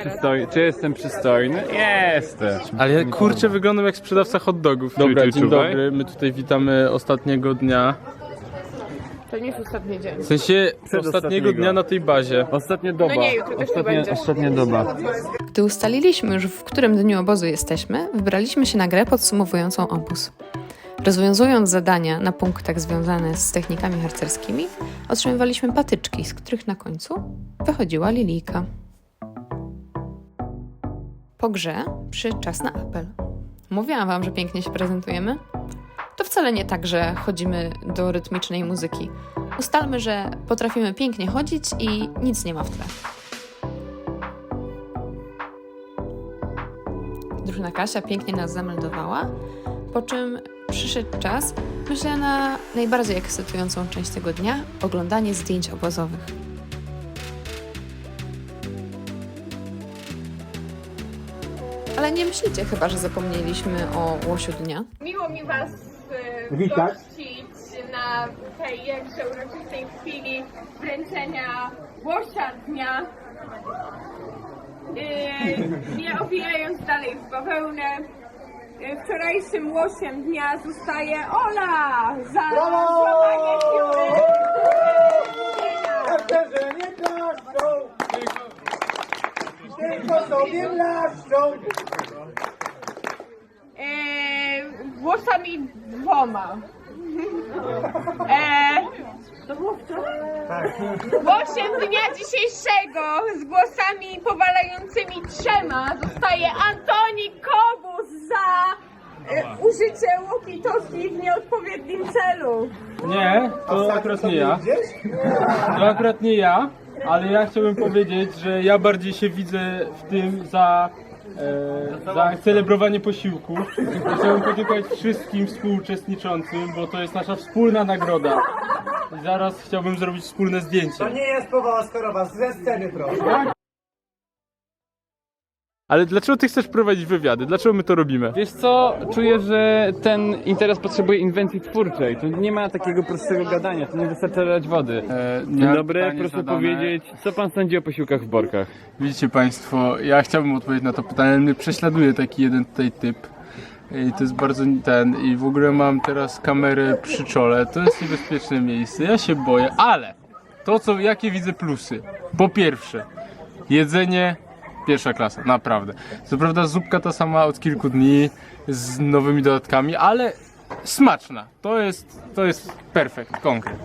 Przystoj... Czy jestem przystojny? Jestem. Ale kurczę wyglądam jak sprzedawca hot dogów. Dobra, dzień dobry. My tutaj witamy ostatniego dnia. To nie jest ostatni dzień. W sensie ostatniego dnia na tej bazie. Ostatnia doba. No nie, jutro też tu ostatnia, doba. Gdy ustaliliśmy już, w którym dniu obozu jesteśmy, wybraliśmy się na grę podsumowującą obóz. Rozwiązując zadania na punktach związane z technikami harcerskimi, otrzymywaliśmy patyczki, z których na końcu wychodziła lilijka. Po grze przyszedł czas na apel. Mówiłam wam, że pięknie się prezentujemy? To wcale nie tak, że chodzimy do rytmicznej muzyki. Ustalmy, że potrafimy pięknie chodzić i nic nie ma w tle. Drużyna Kasia pięknie nas zameldowała, po czym przyszedł czas, myślę, na najbardziej ekscytującą część tego dnia oglądanie zdjęć obozowych. Ale nie myślicie chyba, że zapomnieliśmy o łosiu dnia? Miło mi Was e, Witać. gościć na tej jakże uroczystej chwili wręczenia łosia dnia. E, Nie owijając dalej w bawełnę, e, wczorajszym łosiem dnia zostaje Ola za złamanie pióry. Harcerze nie klaszczą! Tylko sobie blaszczą! e, włosami dwoma. E, to było wczoraj? Łosiem dnia dzisiejszego z głosami powalającymi trzema zostaje Antoni Kobus za e, użycie łuki w nieodpowiednim celu. Nie, to akurat nie ja. To akurat nie ja, ale ja chciałbym powiedzieć, że ja bardziej się widzę w tym za, e, za celebrowanie posiłku. Chciałbym podziękować wszystkim współuczestniczącym, bo to jest nasza wspólna nagroda. I zaraz chciałbym zrobić wspólne zdjęcie. To nie jest powoła skorowa, ze sceny proszę. Ale dlaczego ty chcesz prowadzić wywiady? Dlaczego my to robimy? Wiesz co, czuję, że ten interes potrzebuje inwencji twórczej. Tu nie ma takiego prostego gadania, tu nie wystarczy lać wody. E, Dzień dobry, proszę zadane. powiedzieć, co pan sądzi o posiłkach w Borkach? Widzicie Państwo, ja chciałbym odpowiedzieć na to pytanie, ale mnie prześladuje taki jeden tutaj typ. I to jest bardzo ten. I w ogóle mam teraz kamerę przy czole. To jest niebezpieczne miejsce. Ja się boję, ale to co, jakie widzę plusy? Po pierwsze, jedzenie pierwsza klasa, naprawdę. Co prawda zupka ta sama od kilku dni z nowymi dodatkami, ale smaczna. To jest, to jest perfekt, konkret.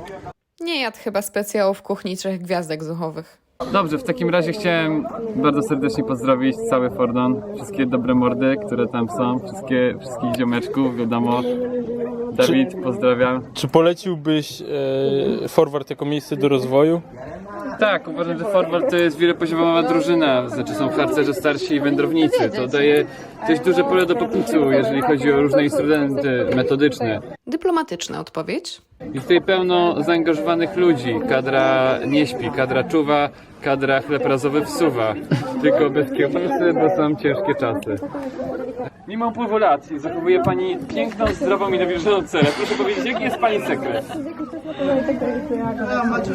Nie jadł chyba specjałów kuchni trzech gwiazdek zuchowych. Dobrze, w takim razie chciałem bardzo serdecznie pozdrowić cały Fordon, wszystkie dobre mordy, które tam są, wszystkie, wszystkich ziomeczków, wiadomo. Dawid, pozdrawiam. Czy poleciłbyś e, forward jako miejsce do rozwoju? Tak, uważam, że Forward to jest wielopoziomowa drużyna, znaczy są harcerze starsi i wędrownicy. To daje dość duże pole do popisu, jeżeli chodzi o różne instrumenty metodyczne. Dyplomatyczna odpowiedź. I tutaj pełno zaangażowanych ludzi. Kadra nie śpi, kadra czuwa, kadra chleb razowy wsuwa. Tylko bez kiełbasy, bo są ciężkie czasy. Mimo upływu lat zachowuje Pani piękną, zdrową i nawilżoną cerę. Proszę powiedzieć, jaki jest Pani sekret?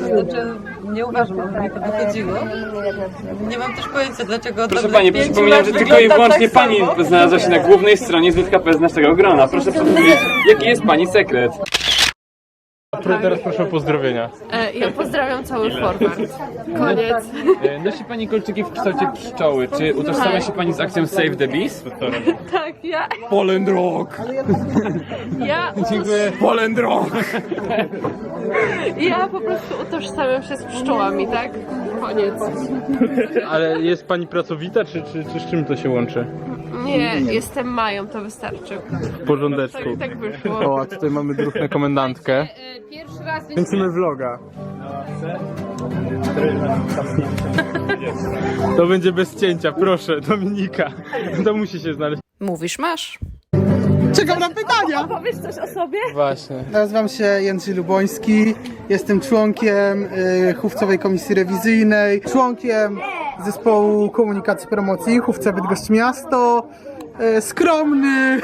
Znaczy, nie uważam, aby mi to wychodziło. Nie mam też pojęcia, dlaczego Proszę to Pani, pięciu przypominam, lat że tylko i wyłącznie tak Pani samo. znalazła się na głównej stronie ZKP z naszego grona. Proszę powiedzieć, jaki jest Pani sekret? Teraz proszę o pozdrowienia. E, ja pozdrawiam cały forward. Koniec. E, Nosi Pani kolczyki w kształcie pszczoły. Czy utożsamia się Pani z akcją Save the Bees? Tak, ja, Poland Rock! ja, Dziękuję. Poland Rock! ja po prostu utożsamiam się z pszczołami, tak? Koniec. Ale jest pani pracowita, czy, czy, czy z czym to się łączy? Nie, jestem Mają, to wystarczy. W porządeczku. Tak, tak wyszło. O, a tutaj mamy druhę komendantkę. Pierwszy raz Kręcimy vloga. To będzie bez cięcia, proszę, Dominika. To musi się znaleźć. Mówisz, masz. Czekam na pytania! Powiesz coś o sobie? Właśnie. Nazywam się Jędrzej Luboński, jestem członkiem y, Chówcowej Komisji Rewizyjnej, członkiem Zespołu Komunikacji i Promocji Chówce Bydgoszcz Miasto, y, skromny,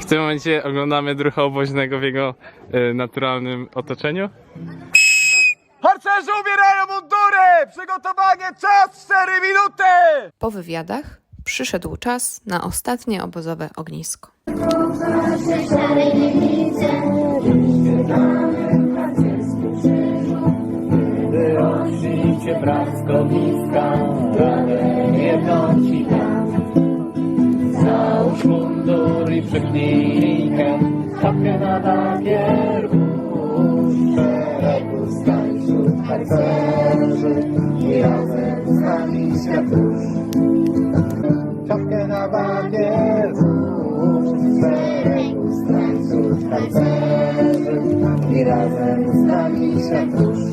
W tym momencie oglądamy drucha oboźnego w jego e, naturalnym otoczeniu. Harcerze ubierają mundury! Przygotowanie czas 4 minuty! Po wywiadach przyszedł czas na ostatnie obozowe ognisko. Wyrośnijcie braskowiska, radę jedną ci dam. Załóż mundur i przypnij linkę, czapkę na bagier. Szeregu stań wśród i razem z nami świat już. Czapkę na bagier. Szeregu stań wśród i razem z nami świat.